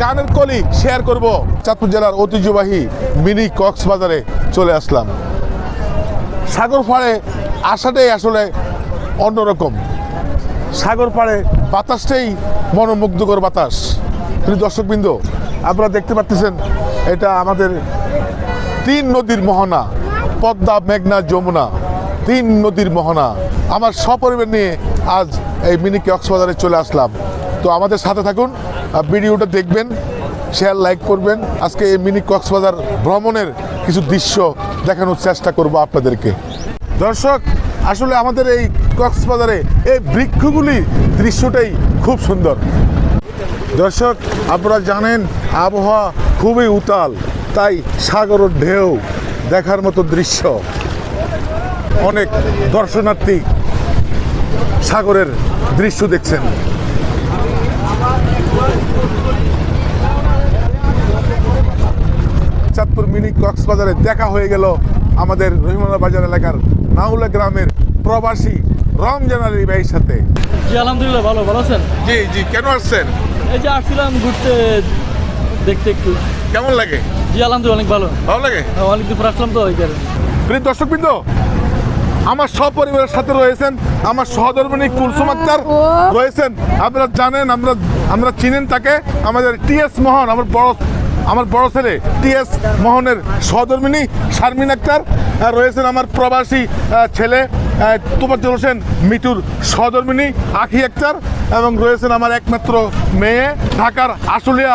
গানের কলি শেয়ার করব। চাঁদপুর জেলার ঐতিহ্যবাহী মিনি কক্সবাজারে চলে আসলাম। সাগর পাড়ে আসাটাই আসলে অন্যরকম। সাগর পাড়ে বাতাসটাই মনোমুগ্ধকর বাতাস। কিন্তু দর্শকবৃন্দ, আপনারা দেখতে পাচ্ছেন, এটা আমাদের তিন নদীর মোহনা, পদ্মা, মেঘনা, যমুনা, তিন নদীর মোহনা। আমার সপরিবার নিয়ে আজ এই মিনি কক্সবাজারে চলে আসলাম। তো আমাদের সাথে থাকুন ভিডিওটা দেখবেন শেয়ার লাইক করবেন। আজকে এই মিনি কক্সবাজার ভ্রমণের কিছু দৃশ্য দেখানোর চেষ্টা করব আপনাদেরকে। দর্শক, আসলে আমাদের এই কক্সবাজারে এই বৃক্ষগুলির দৃশ্যটাই খুব সুন্দর। দর্শক, আপনারা জানেন, আবহাওয়া খুবই উতাল, তাই সাগরের ঢেউ দেখার মতো দৃশ্য। অনেক দর্শনার্থী সাগরের দৃশ্য দেখছেন। চাঁদপুর মিনি কক্সবাজারে দেখা হয়ে গেল আমাদের রহিমানা বাজার এলাকার নাউলা গ্রামের প্রবাসী রমজান আলী ভাইয়ের সাথে। জি আলহামদুলিল্লাহ ভালো ভালো আছেন? জি জি কেন আসছেন? এই যে আসছিলাম ঘুরতে দেখতে একটু। কেমন লাগে? জি আলহামদুলিল্লাহ অনেক ভালো। ভালো লাগে? অনেকদিন পর আসলাম তো ওই কারণে। প্রিয় দর্শকবৃন্দ আমার সপরিবারের সাথে রয়েছেন আমার সহধর্মিনী কুলসুম আক্তার রয়েছেন। আপনারা জানেন, আমরা আমরা চিনেন তাকে। আমাদের টিএস মোহন, আমার বড় আমার বড় ছেলে টিএস মোহনের সহধর্মিনী শারমিন আক্তার রয়েছেন আমার প্রবাসী ছেলে। তোফাজ্জল হোসেন মিটুর সহধর্মিনী, আখি আক্তার এবং রয়েছেন আমার একমাত্র মেয়ে ঢাকার আশুলিয়া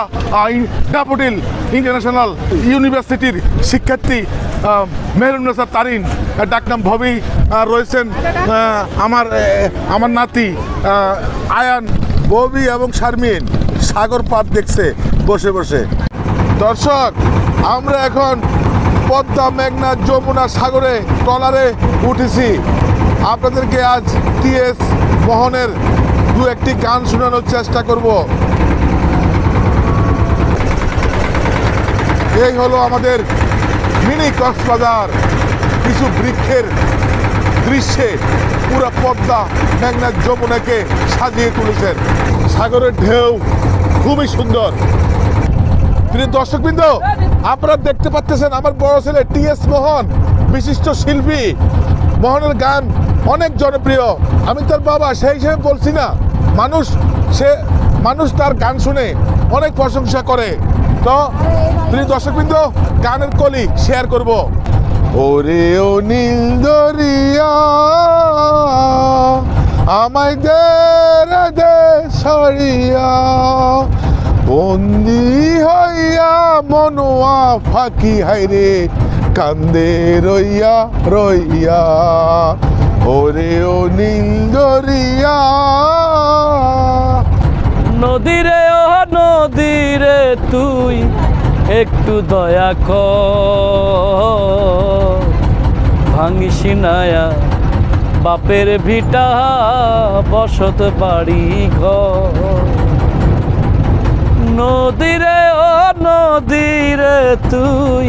ড্যাফোডিল ইন্টারন্যাশনাল ইউনিভার্সিটির শিক্ষার্থী মেহরুন্নেসা তারিন। ডাকনাম ভবি। রয়েছেন আমার আমার নাতি আয়ান ববি এবং শারমিন। সাগর পার দেখছে, বসে বসে। দর্শক, আমরা এখন পদ্মা, মেঘনা, যমুনা সাগরে, ট্রলারে উঠেছি। আপনাদেরকে আজ টিএস মোহনের দু একটি গান শোনানোর চেষ্টা করব। এই হলো আমাদের মিনি কক্সবাজার কিছু বৃক্ষের দৃশ্যে পুরো পদ্মা মেঘনা যমুনাকে সাজিয়ে তুলেছেন। সাগরের ঢেউ খুবই সুন্দর। প্রিয় দর্শকবৃন্দ, আপনারা দেখতে পাচ্ছেন আমার বড় ছেলে টিএস মোহন, বিশিষ্ট শিল্পী। মোহনের গান অনেক জনপ্রিয়। আমি তার বাবা, সেই হিসেবে বলছি না। মানুষ, সে, মানুষ তার গান শুনে অনেক প্রশংসা করে। তো, প্রিয় দর্শকবৃন্দ, গানের কলি শেয়ার করব। ওরে ও নীল দরিয়া, আমায় দে দে সরিয়া, বন্দি হইয়া মনোয়া ফাঁকি হাইরে কান্দে রইয়া রইয়া। ওরে ও নীল দরিয়া নদীরে ও নদীরে, তুই একটু দয়া কর। ভাঙিস নায়া বাপের ভিটা, বসত বাড়ি ঘর। নদীরে ও নদীরে, তুই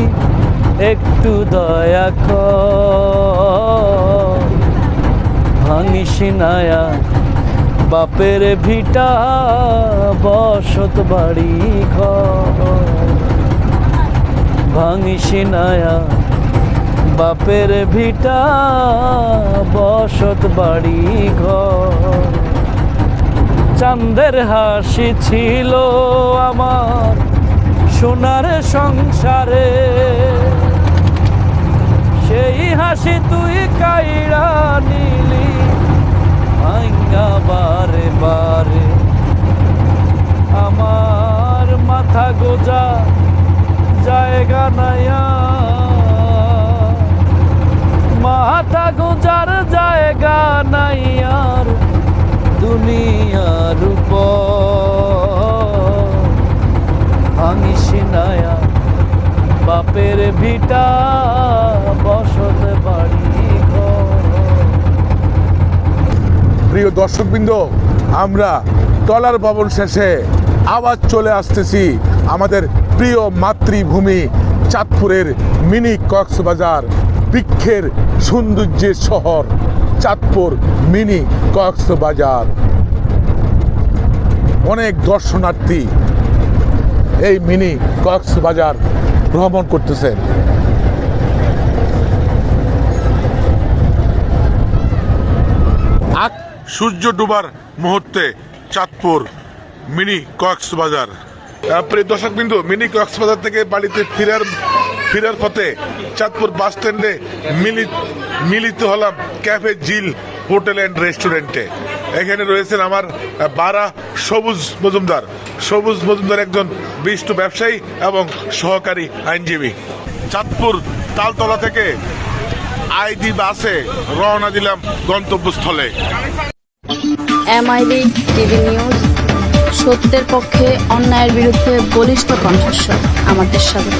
একটু দয়া কর। ভাঙিস নায়া বাপের ভিটা, বসত বাড়ি ঘর। ভাঙিস নায়া বাপের ভিটা, বসত বাড়ি ঘর। চাঁদের হাসি ছিল আমার, সোনার সংসারে সেই তুই কাইড়া নিলি। ভাঙ্গা বারে বারে। আমার মাথা গোজা, জায়গা নাইয়া মাথা গোজার জায়গা নাই আর দুনিয়ার উপর। ভাঙিস নায়া বাপের ভিটা বসত বাড়ি ঘর প্রিয় দর্শকবৃন্দ, আমরা টলার ভবন শেষে আবার চলে আসতেছি আমাদের প্রিয় মাতৃভূমি চাঁদপুরের মিনি কক্সবাজার বৃক্ষের সৌন্দর্যের শহর, চাঁদপুর মিনি কক্সবাজার। অনেক দর্শনার্থী এই মিনি কক্সবাজার ভ্রমণ করতেছেন। সূর্য ডুবার মুহূর্তে চাঁদপুর মিনি কক্সবাজার। প্রিয় দর্শক বিন্দু, মিনি কক্সবাজার থেকে বাড়িতে ফেরার ফেরার পথে চাঁদপুর বাস স্ট্যান্ডে মিলিত মিলিত হলাম ক্যাফে জিল হোটেল অ্যান্ড রেস্টুরেন্টে। এখানে রয়েছেন আমার বারা সবুজ মজুমদার। সবুজ মজুমদার একজন বিশিষ্ট ব্যবসায়ী এবং সহকারী আইনজীবী। চাঁদপুর তালতলা থেকে আইডি বাসে রওনা দিলাম গন্তব্যস্থলে। এমআইবি টিভি নিউজ সত্যের পক্ষে অন্যায়ের বিরুদ্ধে বলিষ্ঠ কণ্ঠস্বর। আমাদের সাথে